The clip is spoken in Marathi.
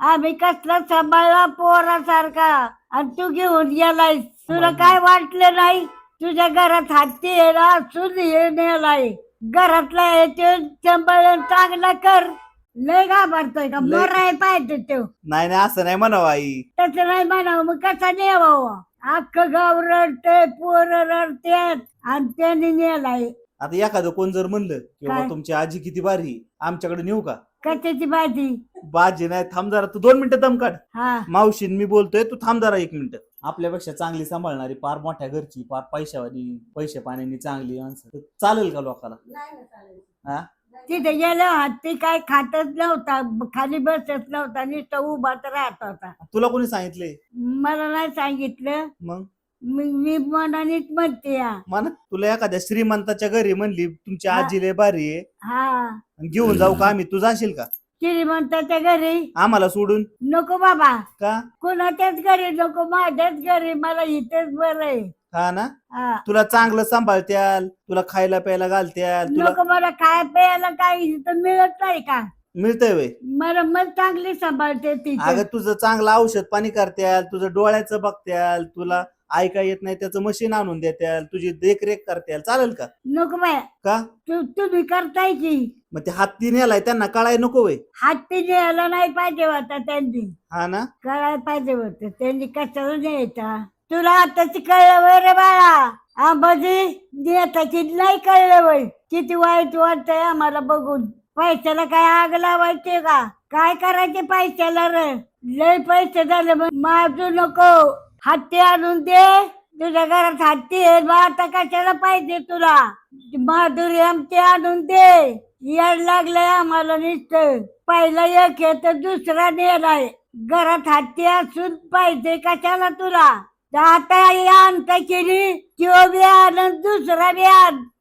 आम्ही कसला सांभाळला पोरासारखा? आणि तू घेऊन गेलाय. तुला काय वाटलं नाही? तुझ्या घरात हत्ती आहे ना असून हे नेलाय घरातला आहे ते सांभाळून चांगला कर. लय घाबरतोय का? लय- मराय पाहिजे तो. नाही नाही असं नाही म्हणावं आई. तसं नाही म्हणावं. मग कसा नेवावं? अख्खं गाव रडतंय पोरं रडतात आणि त्यांनी नेलाय आता एखादं कोण जर म्हणलं की बाबा काय? तुमची आजी किती भारी आहे, आमच्याकडे नेऊ का? कशाची भाजी? बाजी नाही थांब जरा तू दोन मिनिटं दम काढ. हा. मावशीन मी बोलतोय तू थांब जरा एक मिनिट. आपल्यापेक्षा चांगली सांभाळणारी फार मोठ्या घरची फार पैशावाली पैसे पाण्यानी चांगली माणसं. तर चालेल का लोकांना हा? तिथे गेलो हत्ती काय खातच नव्हता खाली बसत नव्हता नुसतं उभाच राहत होता. तुला कोणी सांगितले मला नाही सांगितलं. मग? मी मी मनानेच म्हणते या. तुला एखाद्या श्रीमंताच्या घरी म्हणली तुमची हा. आजी लय भारी आहे. हा. आणि घेऊन जाऊ का आम्ही? तू जाशील का? श्रीमंताच्या घरी. आम्हाला सोडून? नको बाबा. का? कुणाच्याच घरी नको माझ्याच घरी. मला इथेच बरं आहे. हा ना? हा. तुला चांगलं सांभाळत्याल तुला खायला प्यायला घालत्याल तुला नको मला काय प्यायला काय इथं मिळत नाही का? मिळतंय वय. मला मग चांगली सांभाळते अगं तिथे तुझं चांगलं औषध पाणी करत्याल तुझं डोळ्याचं बघत्याल तुला ऐका येत नाही त्याचं मशीन आणून देत्याल तुझी देखरेख करत्याल. चालेल का? नको बाय का? तू तुम्ही करताय की. मग ते हत्ती नेलाय त्यांना कळाय नको वय. हत्ती न्यायला नाही पाहिजे होता त्यांनी. हा ना? कळायला पाहिजे होत. त्यांनी कशाला न्यायचा तुला आताची कळलं वय रे बाळा. आंबाजी नेताची नाही कळलं वय. किती वाईट वाटतंय आम्हाला बघून. पैशाला काय आग लावायचे का? काय करायचे पैशाला रे? लय पैसे झाले मग. माझू नको. हत्ती आणून दे. तुझ्या घरात हत्ती आहे. मग आता कशाला पाहिजे तुला? माधुरी आमची आणून दे. याड लागलंय आम्हाला नुसतं. पहिला एक आहे तर दुसरा नेलाय घरात हत्ती असून पाहिजे कशाला तुला? आता आणता केली? किंवा बी आण आणि दुसरा बी आण.